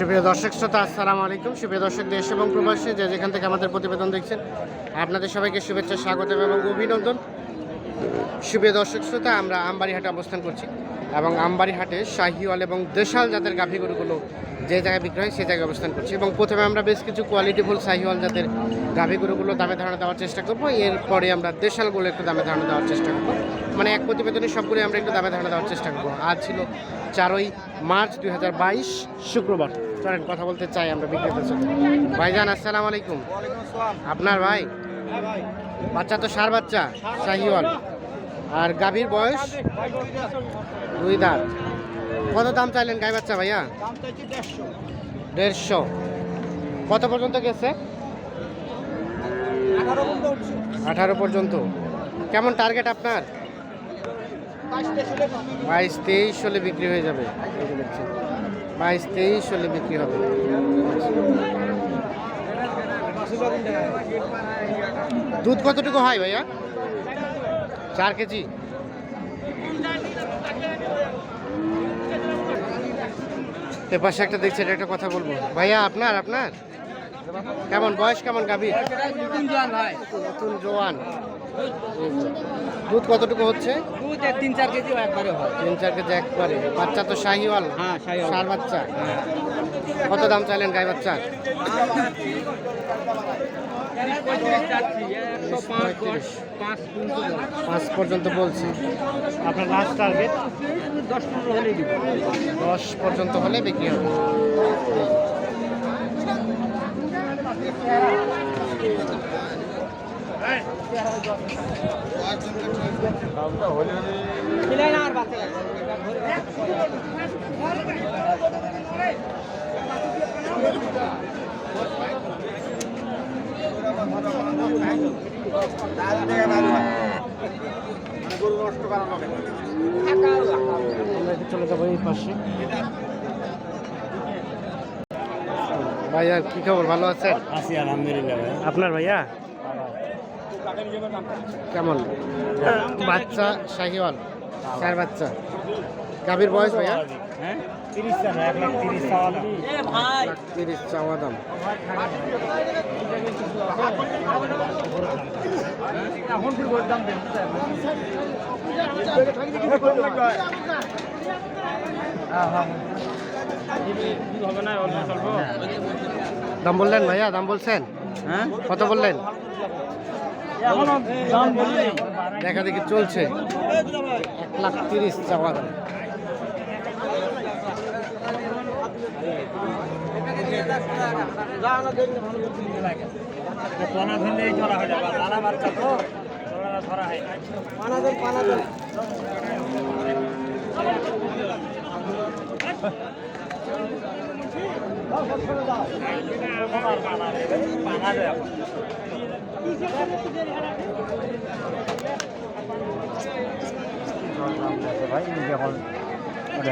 সুপ্রিয় দর্শক, শ্রোতা, আসসালামু আলাইকুম। সুপ্রিয় দর্শক, দেশ এবং প্রবাসী যে যেখান থেকে আমাদের প্রতিবেদন দেখছেন, আপনাদের সবাইকে শুভেচ্ছা স্বাগত এবং অভিনন্দন। সুপ্রিয় দর্শক, শ্রোতা, আমরা আমবাড়িহাটে অবস্থান করছি এবং আমবাড়িহাটে শাহিওয়াল এবং দেশাল জাতের গাভী গরুগুলো যে জায়গায় বিক্রয় হয় সেই জায়গায় অবস্থান করছি এবং প্রথমে আমরা বেশ কিছু কোয়ালিটিফুল শাহিওয়াল জাতের গাভী গরুগুলো দামে ধারণা দেওয়ার চেষ্টা করব। এরপরে আমরা দেশালগুলো একটু দামে ধারণা দেওয়ার চেষ্টা করব। মানে এক প্রতিবেদনে সবগুলো আমরা একটু দামে ধারণা দেওয়ার চেষ্টা করব। আজ ছিল চারই মার্চ দু হাজার বাইশ, শুক্রবার। চলেন, কথা বলতে চাই আমরা বিক্রেতার সাথে। ভাইজান, আসসালামু আলাইকুম। আপনার ভাই? বাচ্চা তো সার বাচ্চা, শাহিওয়াল। আর গাভীর বয়স? দুই দাঁত। কত দাম চাইলেন গাই বাচ্চা ভাইয়া? দেড়শো। কত পর্যন্ত গেছে? আঠারো পর্যন্ত। কেমন টার্গেট আপনার? বাইশ তেইশ হলে বিক্রি হয়ে যাবে। বাইশ তেইশ হলে বিক্রি হবে। দুধ কতটুকু হয় ভাইয়া? চার কেজি। এ পাশে একটা দেখছি এটা একটা কথা বলব। ভাইয়া আপনার আপনার? কেমন বয়স কেমন গাভীর? নতুন জোয়ান দুধ কতটুকু হচ্ছে? দুধ তিন চার কেজি একবারে হয়। তিন চার কেজি একবারে। বাচ্চা তো শাহিওয়াল। হ্যাঁ শাহিওয়াল। সার বাচ্চা। কত দাম চাইলেন গাই বাচ্চা পাঁচ পর্যন্ত বলছি। আপনার লাস্ট টার্গেট দশ পনেরো দিব দশ পর্যন্ত হলে বিক্রি হবে আর বাচ্চা আমরা একটু চলে যাব এই পাশে ভাইয়া কি খবর? ভালো আছেন? আছি আলহামদুলিল্লাহ ভাই আপনার ভাইয়া? কেমন? বাচ্চা শাহিওয়াল চার বাচ্চা। গাভীর বয়স ভাইয়া? হ্যাঁ? তিরিশ চাওয়া দাম ভোট দাম বললেন ভাইয়া দাম বলছেন? হ্যাঁ? কত বললেন? দেখা দেখি চলছে। এক লাখ তিরিশ চাওয়া দাম। পানা দেয়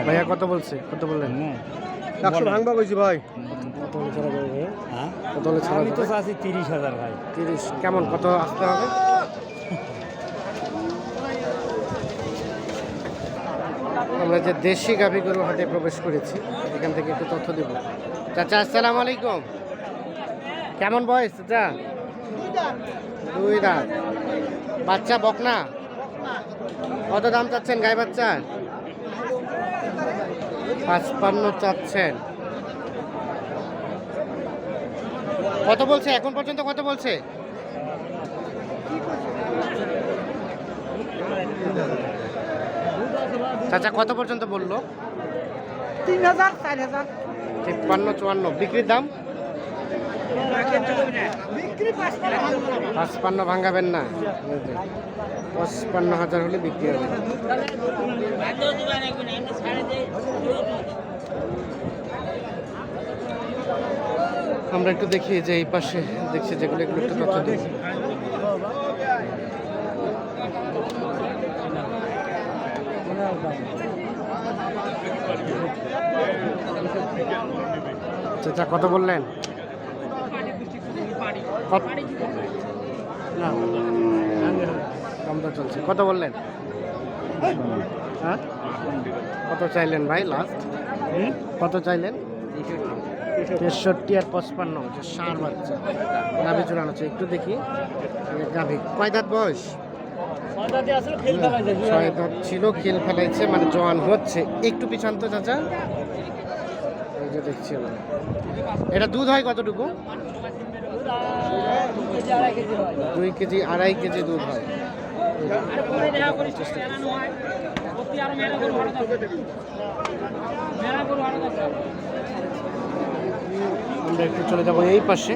ভাইয়া কত বলছে? কত বললেন? একশো ভাঙবা কইছি ভাই। কত হলে ছাড়া যাবে হ্যাঁ? কত হলে ছাড়া আমি তো চাচ্ছি তিরিশ হাজার ভাই। তিরিশ। কেমন? কত আসতে হবে? আমরা যে দেশি গাভী গরু হাটে প্রবেশ করেছি এখান থেকে একটু তথ্য দেব। চাচা আসসালামু আলাইকুম। কেমন বয়স চাচা? দুই দাঁত বাচ্চা বকনা? কত দাম চাচ্ছেন গাই বাচ্চার পাঁচপান্ন চাচ্ছেন। কত বলছে? এখন পর্যন্ত কত বলছে? চাচা কত পর্যন্ত বলল? তিন হাজার চার হাজার। তিপ্পান্ন চুয়ান্ন। বিক্রির দাম? পাঁচপান্ন ভাঙাবেন না। পঁচপান্ন হাজার হলে বিক্রি হবে। আমরা একটু দেখি যে এই পাশে, দেখছি যেগুলো, এগুলো একটু তথ্য দিই। কত বললেন? না চলছে। কত বললেন? হ্যাঁ? কত চাইলেন ভাই লাস্ট কত চাইলেন? তেষট্টি আর পঁচপান্ন হচ্ছে ষাঁড় বাচ্চা। গাভি চুরানো হচ্ছে। একটু দেখি। গাভি। কয় দাঁত বয়স? ছয় দাঁত ছিল খেল ফেলাইছে মানে জোয়ান হচ্ছে। একটু পিছান তো চাচা। এই যে দেখছি এটা দুধ হয় কতটুকু? দুই কেজি আড়াই কেজি দুধ হয়। আমরা একটু চলে যাব এই পাশে।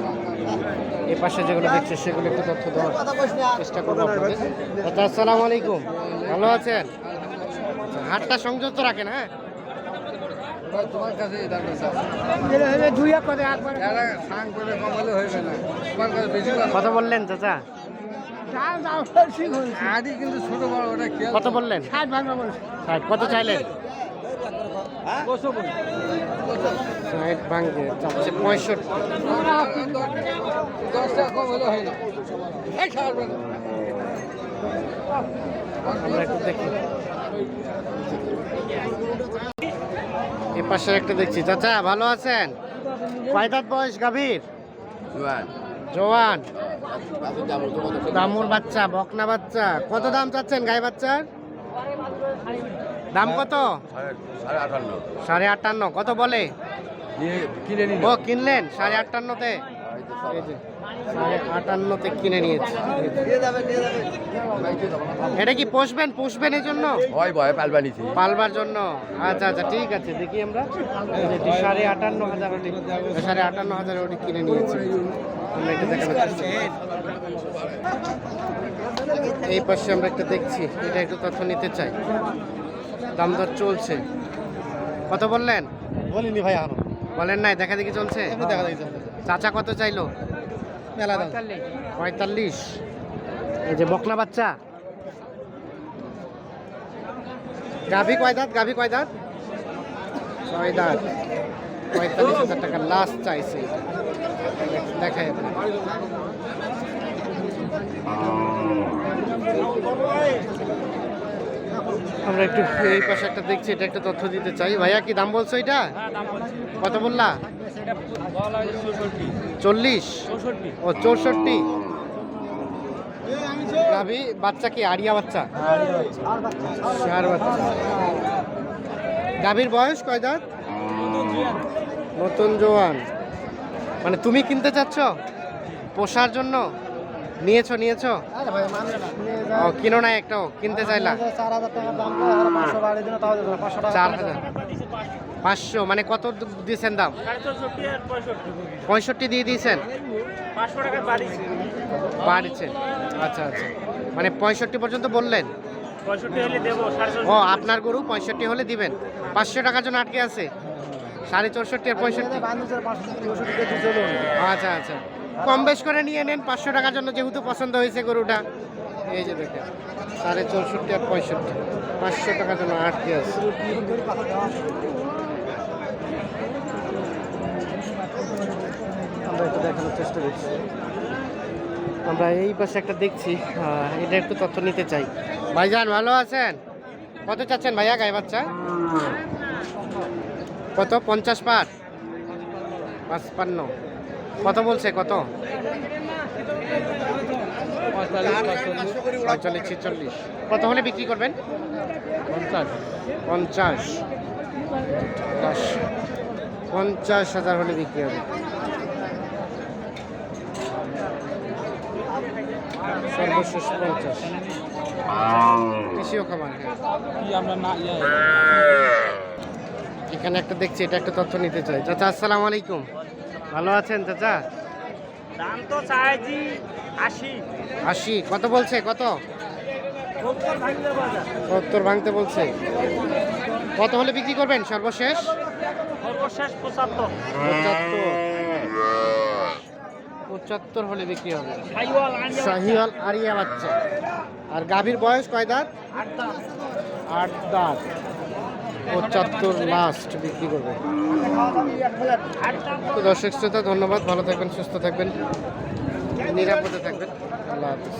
এই পাশে যেগুলো দেখছে সেগুলো একটু তথ্য দেওয়ার চেষ্টা করব আচ্ছা আসসালামু আলাইকুম। ভালো আছেন? আচ্ছা, হাটটা সংযুক্ত রাখেন হ্যাঁ? তোমার কাছে এই। দুই এক কথা এরা সাং করে কমালে হইবে না। তোমার কাছে বেশি কথা কত বললেন চাচা? আদি কিন্তু ছোট বড় ওটা কত বললেন? ষাট কত চাইলেন? ষাট ভাঙবে চাচ্ছে পঁয়ষট্টি। দশ কম হলে হয় না। এই ছাড়বে না। আমরা একটু দেখি। পাশে একটা দেখছি। চাচা ভালো আছেন? কয় বয়স গাভীর? জওয়ান দামুর বাচ্চা বকনা বাচ্চা। কত দাম চাচ্ছেন গাই বাচ্চার? দাম কত? সাড়ে আটান্ন। কত বলে? নিয়ে ও কিনলেন সাড়ে আটান্নতে? এই যে, সাড়ে আটান্নতে কিনে নিয়েছি। এটা কি পুষবেন? পুষবেন এই জন্য হয় ভয় পালবা নিছি পালবার জন্য? আচ্ছা আচ্ছা ঠিক আছে দেখি আমরা। সাড়ে আটান্ন হাজার ওটি সাড়ে আটান্ন হাজার ওটি কিনে নিয়েছি। আমরা এটা দেখানোর এই পাশে আমরা একটা দেখছি এটা একটু তথ্য নিতে চাই। দাম দর চলছে। কত বললেন? বলিনি ভাই আরও বলেন নাই দেখা দেখি চলছে। চাচা কত চাইলো? মেলা দাম পঁয়তাল্লিশ। এই যে বকলা বাচ্চা। গাভী কয় দাঁত? গাভী কয় দাঁত? ছয় দাঁত। পঁয়তাল্লিশ হাজার টাকা লাস্ট চাইছে। দেখাই। আমরা একটু এই পাশে একটা দেখছি এটা একটা তথ্য দিতে চাই। ভাইয়া কি দাম বলছো এটা? কত বললা? চল্লিশ? ও চৌষট্টি? গাভী বাচ্চা কি? আরিয়া বাচ্চা? গাভীর বয়স কয় দাঁত? নতুন জোয়ান। মানে তুমি কিনতে চাচ্ছ? পোষার জন্য? নিয়েছো নিয়েছো? ও কিনো না একটাও কিনতে চাইলা? চার হাজার। পাঁচশো মানে কত দিয়েছেন দাম? পঁয়ষট্টি দিয়ে দিয়েছেন? পাঁচশো টাকা বাড়িয়েছে বাড়ছে। আচ্ছা আচ্ছা। মানে পঁয়ষট্টি পর্যন্ত বললেন? ও, আপনার গরু পঁয়ষট্টি হলে দিবেন। পাঁচশো টাকার জন্য আটকে আছে? সাড়ে চৌষট্টি আর পঁয়ষট্টি। আচ্ছা আচ্ছা। কম বেশ করে নিয়ে নেন, পাঁচশো টাকার জন্য যেহেতু পছন্দ হয়েছে গরুটা। এই যে দেখেন, সাড়ে চৌষট্টি আর পঁয়ষট্টি। পাঁচশো টাকার জন্য আটকে আছে আমরা একটু দেখানোর চেষ্টা করছি আমরা এই পাশে একটা দেখছি এটা একটু তথ্য নিতে চাই। ভাইজান ভালো আছেন? কত চাচ্ছেন ভাইয়া গায়ে বাচ্চা? কত? পঞ্চাশ পার? পাঁচপান্ন। কত বলছে? কত? পঁয়তাল্লিশ ছেচল্লিশ। কত হলে বিক্রি করবেন? পঞ্চাশ। পঞ্চাশ। পঞ্চাশ হাজার হলে বিক্রি হবে। সর্বশেষ পঞ্চাশ। কৃষিও খামার হ্যাঁ। এখানে একটা দেখছি এটা একটা তথ্য নিতে চাই। চাচা আসসালামু আলাইকুম। ভালো আছেন চাচা? দাম তো চাইছি আশি। আশি কত বলছে কত? সত্তর ভাঙতে বলছে। কত হলে বিক্রি করবেন সর্বশেষ? সর্বশেষ পঁচাত্তর। পঁচাত্তর। পঁচাত্তর হলে বিক্রি হবে। শাহিওয়াল আরিয়া বাচ্চা। আর গাভীর বয়স কয় দাঁত? আট দাঁত। পঁচাত্তর লাস্ট বিক্রি করবে। তো দর্শক শ্রোতা ধন্যবাদ। ভালো থাকবেন সুস্থ থাকবেন নিরাপদে থাকবেন। আল্লাহ হাফিজ।